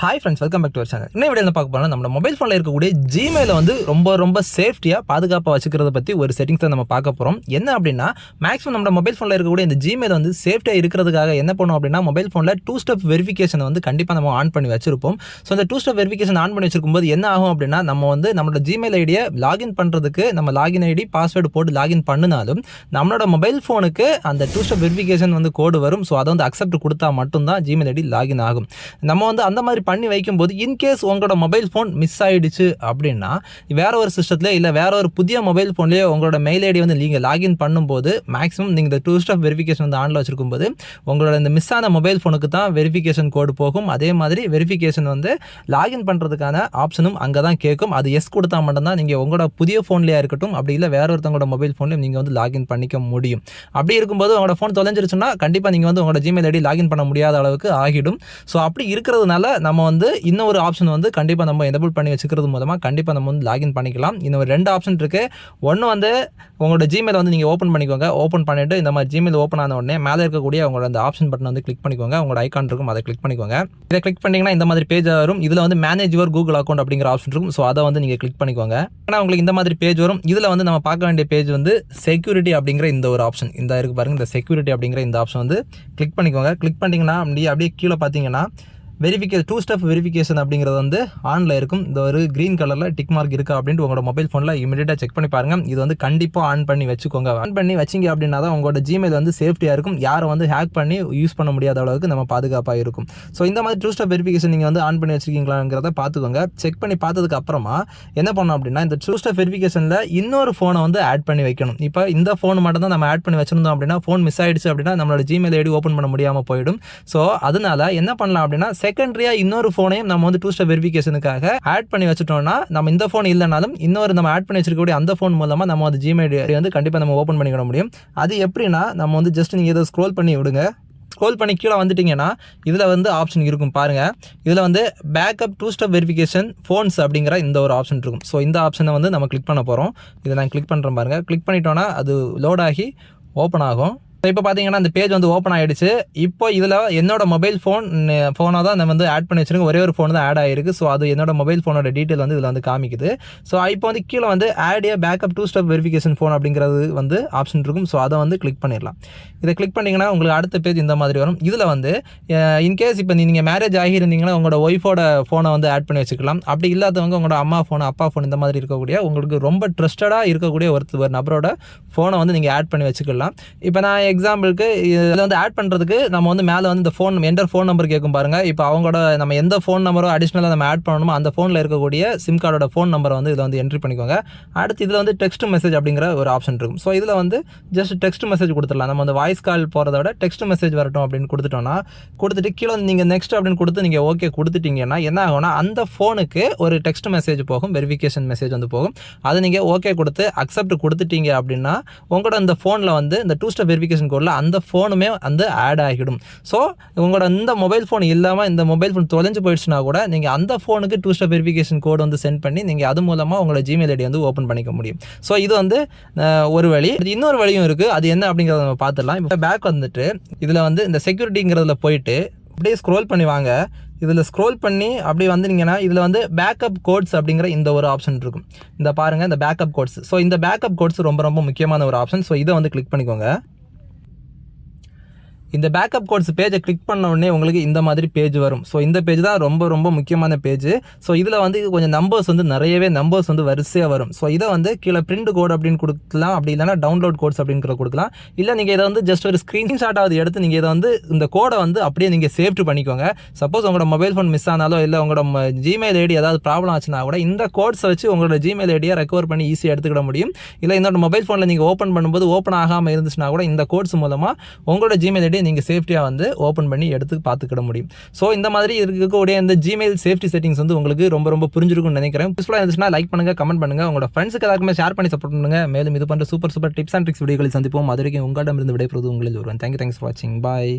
Hi friends welcome back to channel இன்னும் video பார்க்க போனால் நம்ம மொபைல் ஃபோனில் இருக்கக்கூடிய ஜிமெயில வந்து ரொம்ப ரொம்ப சேஃப்டியாக பாதுகாப்பாக வச்சுக்கிறத பற்றி ஒரு செட்டிங்ஸ் நம்ம பார்க்க போகிறோம் என்ன அப்படின்னா மேக்ஸிமம் நம்ம மொபைல் ஃபோனில் இருக்கக்கூடிய இந்த ஜிமெயில் வந்து சேஃப்டியாக இருக்கிறதுக்காக என்ன பண்ணுவோம் அப்படின்னா மொபைல் ஃபோனில் டூ ஸ்டெப் வெரிஃபிகேஷன் வந்து கண்டிப்பாக நம்ம ஆன் பண்ணி வச்சிருப்போம். ஸோ அந்த டூ ஸ்டெப் வெரிஃபிகேஷன் ஆன் பண்ணி வச்சிருக்கும் போது என்ன ஆகும் அப்படின்னா நம்ம வந்து நம்மளோட ஜிமெயில் ஐடியை லாகின் பண்ணுறதுக்கு நம்ம லாகின் ஐடி பாஸ்வேர்டு போட்டு லாகின் பண்ணினாலும் நம்மளோட மொபைல் ஃபோனுக்கு அந்த டூ ஸ்டெப் வெரிஃபிகேஷன் வந்து கோடு வரும். ஸோ அதை வந்து அக்செப்ட் கொடுத்தா மட்டும்தான் ஜிமெயில் ஐடி லாகின் ஆகும். நம்ம வந்து அந்த மாதிரி பண்ணி வைக்கும்போது இன்கேஸ் உங்களோட மொபைல் ஃபோன் மிஸ் ஆகிடுச்சு அப்படின்னா வேறு ஒரு சிஸ்டத்தில் இல்லை வேறு ஒரு புதிய மொபைல் ஃபோன்லேயே உங்களோட மெயில் ஐடி வந்து நீங்கள் லாகின் பண்ணும்போது மேக்ஸிமம் நீங்கள் இந்த டூ ஸ்டெப் வெரிஃபிகேஷன் வந்து ஆனில் வச்சிருக்கும் போது உங்களோட இந்த மிஸ் ஆன மொபைல் ஃபோனுக்கு தான் வெரிஃபிகேஷன் கோடு போகும். அதே மாதிரி வெரிஃபிகேஷன் வந்து லாகின் பண்ணுறதுக்கான ஆப்ஷனும் அங்கே தான் கேட்கும். அது எஸ் கொடுத்தா மட்டும்தான் நீங்கள் உங்களோட புதிய ஃபோன்லேயே இருக்கட்டும் அப்படி இல்லை வேறு ஒருத்தவங்களோட மொபைல் ஃபோன்லேயும் நீங்கள் வந்து லாகின் பண்ணிக்க முடியும். அப்படி இருக்கும்போது உங்களோட ஃபோன் தொலைஞ்சிருச்சுன்னா கண்டிப்பாக நீங்கள் வந்து உங்களோட ஜிமெயில் ஐடி லாகின் பண்ண முடியாத அளவுக்கு ஆகிடும். ஸோ அப்படி இருக்கிறதுனால நம்ம வந்து இன்னும் ஒரு ஆப்ஷன் வந்து கண்டிப்பாக நம்ம எனபிள் பண்ணி வச்சுக்கிறது மூலமாக கண்டிப்பாக நம்ம வந்து லாகின் பண்ணிக்கலாம். இன்னும் ஒரு ரெண்டு ஆப்ஷன் இருக்குது ஒன்று வந்து உங்களோட ஜிமெயில் வந்து நீங்கள் ஓப்பன் பண்ணிக்கோங்க. ஓப்பன் பண்ணிவிட்டு இந்த மாதிரி ஜிமெயில் ஓப்பன் ஆன உடனே மேலே இருக்கக்கூடிய உங்களோட அந்த ஆப்ஷன் பட்டன் வந்து கிளிக் பண்ணிக்கோங்க. உங்களோட ஐக்கான் இருக்கும் அதை கிளிக் பண்ணிக்கோங்க. இதை கிளிக் பண்ணிங்கன்னா இந்த மாதிரி பேஜ் வரும். இதில் வந்து மேனேஜ் யுவர் கூகுள் அக்கௌண்ட் அப்படிங்கிற ஆப்ஷன் இருக்கும். ஸோ அதை வந்து நீங்கள் கிளிக் பண்ணிக்கோங்க. ஆனால் உங்களுக்கு இந்த மாதிரி பேஜ் வரும். இதில் வந்து நம்ம பார்க்க வேண்டிய பேஜ் வந்து செக்யூரிட்டி அப்படிங்கிற இந்த ஒரு ஆப்ஷன் இந்த இருக்கு பாருங்க இந்த செக்யூரிட்டி அப்படிங்கிற இந்த ஆப்ஷன் வந்து கிளிக் பண்ணிக்கோங்க. கிளிக் பண்ணிங்கன்னா அப்படியே அப்படியே கீழே பார்த்தீங்கன்னா வெரிஃபிகே டூ ஸ்டெப் வெரிஃபிகேஷன் அப்படிங்கிறது வந்து ஆனில் இருக்கும். இந்த ஒரு க்ரீன் கலரில் டிக் மார்க் இருக்கா அப்படின்ட்டு உங்களோட மொபைல் ஃபோனில் இமீடியட்டாக செக் பண்ணி பாருங்கள் இது வந்து கண்டிப்பாக ஆன் பண்ணி வச்சுக்கோங்க. ஆன் பண்ணி வச்சிங்க அப்படின்னா தான் உங்களோட ஜிமெயில் வந்து சேஃப்டியாக இருக்கும். யாரை வந்து ஹேக் பண்ணி யூஸ் பண்ண முடியாத அளவுக்கு நம்ம பாதுகாப்பாக இருக்கும். ஸோ இந்த மாதிரி டூ ஸ்டெப் வெரிஃபிகேஷன் நீங்கள் வந்து ஆன் பண்ணி வச்சிருக்கீங்களாங்கிறத பார்த்துக்கோங்க செக் பண்ணி பார்த்ததுக்கு அப்புறமா என்ன பண்ணோம் அப்படின்னா இந்த டூ ஸ்டெப் வெரிஃபிகேஷனில் இன்னொரு ஃபோனை வந்து ஆட் பண்ணி வைக்கணும். இப்போ இந்த ஃபோன் மட்டும் தான் நம்ம ஆட் பண்ணி வச்சிருந்தோம் அப்படின்னா ஃபோன் மிஸ் ஆயிடுச்சு அப்படின்னா நம்மளோட ஜிமெயில் ஐடி ஓப்பன் பண்ண முடியாமல் போயிடும். ஸோ அதனால என்ன பண்ணலாம் அப்படின்னா செகண்டரியாக இன்னொரு ஃபோனையும் நம்ம வந்து டூ ஸ்டெப் வெரிஃபிகேஷனுக்காக ஆட் பண்ணி வச்சுட்டோம்னா நம்ம இந்த ஃபோன் இல்லைனாலும் இன்னொரு நம்ம ஆட் பண்ணி வச்சிருக்கக்கூடிய அந்த ஃபோன் மூலமாக நம்ம வந்து ஜிமெயில் ஐடி வந்து கண்டிப்பாக நம்ம ஓப்பன் பண்ணிக்கிட முடியும். அது எப்படின்னா நம்ம வந்து ஜஸ்ட் நீங்கள் இதை ஸ்க்ரோல் பண்ணி விடுங்க. ஸ்க்ரோல் பண்ணி கீழே வந்துட்டிங்கன்னா இதில் வந்து ஆப்ஷன் இருக்கும் பாருங்கள் இதில் வந்து backup two step verification phones அப்படிங்கிற இந்த ஒரு ஆப்ஷன் இருக்கும். ஸோ இந்த ஆப்ஷனை வந்து நம்ம கிளிக் பண்ண போகிறோம் இதை நான் கிளிக் பண்ணுறேன் பாருங்கள் கிளிக் பண்ணிட்டோன்னா அது லோட் ஆகி ஓப்பன் ஆகும். இப்போ பார்த்தீங்கன்னா அந்த பேஜ் வந்து ஓப்பன் ஆகிடுச்சு இப்போ இதில் என்னோட மொபைல் ஃபோன் ஃபோனை தான் நம்ம வந்து ஆட் பண்ணி வச்சிருக்கோம் ஒரே ஒரு ஃபோன் தான் ஆட் ஆகிருக்கு ஸோ அது என்னோட மொபைல் ஃபோனோட டீட்டெயில் வந்து இதில் வந்து காமிக்குது. ஸோ இப்போ வந்து கீழே வந்து add a backup two step verification phone அப்படிங்கிறது வந்து ஆப்ஷன் இருக்கும். ஸோ அதை வந்து கிளிக் பண்ணிடலாம். இதை கிளிக் பண்ணிங்கன்னா உங்களுக்கு அடுத்த பேஜ் இந்த மாதிரி வரும். இதில் வந்து இன்கேஸ் இப்போ நீங்கள் மேரேஜ் ஆகியிருந்தீங்கன்னா உங்களோட ஒய்ஃபோட ஃபோனை வந்து ஆட் பண்ணி வச்சுக்கலாம். அப்படி இல்லாதவங்க உங்களோட அம்மா ஃபோன் அப்பா ஃபோன் இந்த மாதிரி இருக்கக்கூடிய உங்களுக்கு ரொம்ப ட்ரஸ்டடாக இருக்கக்கூடிய ஒரு ஒரு நபரோட ஃபோனை வந்து நீங்கள் ஆட் பண்ணி வச்சுக்கலாம். இப்போ நான் எக்ஸாம்பிளுக்கு இதில் வந்து ஆட் பண்ணுறதுக்கு நம்ம வந்து மேலே வந்து இந்த ஃபோன் என்டர் ஃபோன் நம்பர் கேட்கும் பாருங்கள் இப்போ அவங்களோட நம்ம எந்த ஃபோன் நம்பரோ அடிஷ்னலாக நம்ம ஆட் பண்ணணுமோ அந்த ஃபோனில் இருக்கக்கூடிய சிம் கார்டோட ஃபோன் நம்பரை வந்து இதில் வந்து என்ட்ரி பண்ணிக்கோங்க. அடுத்து இதில் வந்து டெக்ஸ்ட் மெசேஜ் அப்படிங்கிற ஒரு ஆப்ஷன் இருக்கும். ஸோ இதில் வந்து ஜஸ்ட் டெக்ஸ்ட் மெசேஜ் கொடுத்துடலாம். நம்ம வந்து வாய்ஸ் கால் போகிறத விட டெக்ஸ்ட் மெசேஜ் வரட்டும் அப்படின்னு கொடுத்துட்டோம்னா கொடுத்துட்டு கீழே நீங்கள் நெக்ஸ்ட் அப்படின்னு கொடுத்து நீங்கள் ஓகே கொடுத்துட்டீங்கன்னா என்ன ஆகும்னா அந்த ஃபோனுக்கு ஒரு டெக்ஸ்ட் மெசேஜ் போகும். வெரிஃபிகேஷன் மெசேஜ் வந்து போகும். அதை நீங்கள் ஓகே கொடுத்து அக்செப்ட் கொடுத்துட்டீங்க அப்படின்னா உங்களோட இந்த ஃபோனில் வந்து இந்த டூ ஸ்டெப் வெரிஃபிகேஷன் கோடில் அந்த ஃபோனுமே வந்து ஆட் ஆகிடும். ஸோ உங்களோட இந்த மொபைல் ஃபோன் இல்லாமல் இந்த மொபைல் ஃபோன் தொலைஞ்சு போயிடுச்சுன்னா கூட நீங்கள் அந்த ஃபோனுக்கு டூ ஸ்டெப் வெரிஃபிகேஷன் கோடு வந்து சென்ட் பண்ணி நீங்கள் அது மூலமாக உங்களோட ஜிமெயில் ஐடி வந்து ஓப்பன் பண்ணிக்க முடியும். ஸோ இது வந்து ஒரு வழி. இது இன்னொரு வழியும் இருக்குது அது என்ன அப்படிங்கிறத நம்ம பார்த்துடலாம். இப்போ பேக் வந்துட்டு இதில் வந்து இந்த செக்யூரிட்டிங்கிறதுல போயிட்டு அப்படியே ஸ்க்ரோல் பண்ணி வாங்க. இதில் ஸ்க்ரோல் பண்ணி அப்படி வந்தீங்கன்னா இதில் வந்து பேக்கப் கோட்ஸ் அப்படிங்கிற இந்த ஒரு ஆப்ஷன் இருக்கும். இந்த பாருங்கள் இந்த பேக்கப் கோட்ஸ் ஸோ இந்த பேக்கப் கோட்ஸ் ரொம்ப ரொம்ப முக்கியமான ஒரு ஆப்ஷன் ஸோ இதை வந்து கிளிக் பண்ணிக்கோங்க. இந்த பேக்கப் கோட்ஸ் பேஜை கிளிக் பண்ண உடனே உங்களுக்கு இந்த மாதிரி பேஜ் வரும். ஸோ இந்த பேஜ் தான் ரொம்ப ரொம்ப முக்கியமான பேஜ் ஸோ இதில் வந்து கொஞ்சம் நம்பர்ஸ் வந்து நிறையவே நம்பர்ஸ் வந்து வரிசையாக வரும். ஸோ இதை வந்து கீழே பிரிண்ட் கோட் அப்படின்னு கொடுக்கலாம். அப்படி இல்லைனா டவுன்லோட் கோட்ஸ் அப்படிங்கிற கொடுக்கலாம். இல்லை நீங்கள் இதை வந்து ஜஸ்ட் ஒரு ஸ்க்ரீன்ஷாட்டாவது எடுத்து நீங்கள் இதை வந்து இந்த கோடை வந்து அப்படியே நீங்கள் சேஃப்ட் பண்ணிக்கோங்க. சப்போஸ் உங்களோட மொபைல் ஃபோன் மிஸ் ஆனாலோ இல்லை உங்களோட ஜிமெயில் ஐடி ஏதாவது ப்ராப்ளம் ஆச்சுன்னா கூட இந்த கோட்ஸை வச்சு உங்களோட ஜிமெயில் ஐடியை ரெக்கவர் பண்ணி ஈஸியாக எடுத்துக்கிட முடியும். இல்லை இந்த மொபைல் ஃபோனில் நீங்கள் ஓப்பன் பண்ணும்போது ஓப்பன் ஆகாமல் இருந்துச்சுன்னா கூட இந்த கோட்ஸ் மூலமாக உங்களோட ஜிமெயில் ஐடி நீங்கள் சேஃப்டியாக வந்து ஓப்பன் பண்ணி எடுத்து பார்த்துக்கிட முடியும். ஸோ இந்த மாதிரி இருக்கக்கூடிய இந்த ஜிமெயில் சேஃப்டி செட்டிங்ஸ் வந்து உங்களுக்கு ரொம்ப ரொம்ப புரிஞ்சிருக்கும்னு நினைக்கிறேன். யூஸ்ஃபுல்லாக இருந்துச்சுன்னா லைக் பண்ணுங்கள் கமெண்ட் பண்ணுங்கள் உங்களோட ஃப்ரெண்ட்ஸுக்கு எல்லாருக்குமே ஷேர் பண்ணி சப்போர்ட் பண்ணுங்கள் மேலும் இது பண்ணுற super super tips and tricks வீடியோகள் சந்திப்போம். அது வரைக்கும் உங்களிடம் இருந்து விடைபெறுவது உங்களில் ஒருவன். தேங்க்யூ தேங்க்ஸ் ஃபார் வாட்சிங் பாய்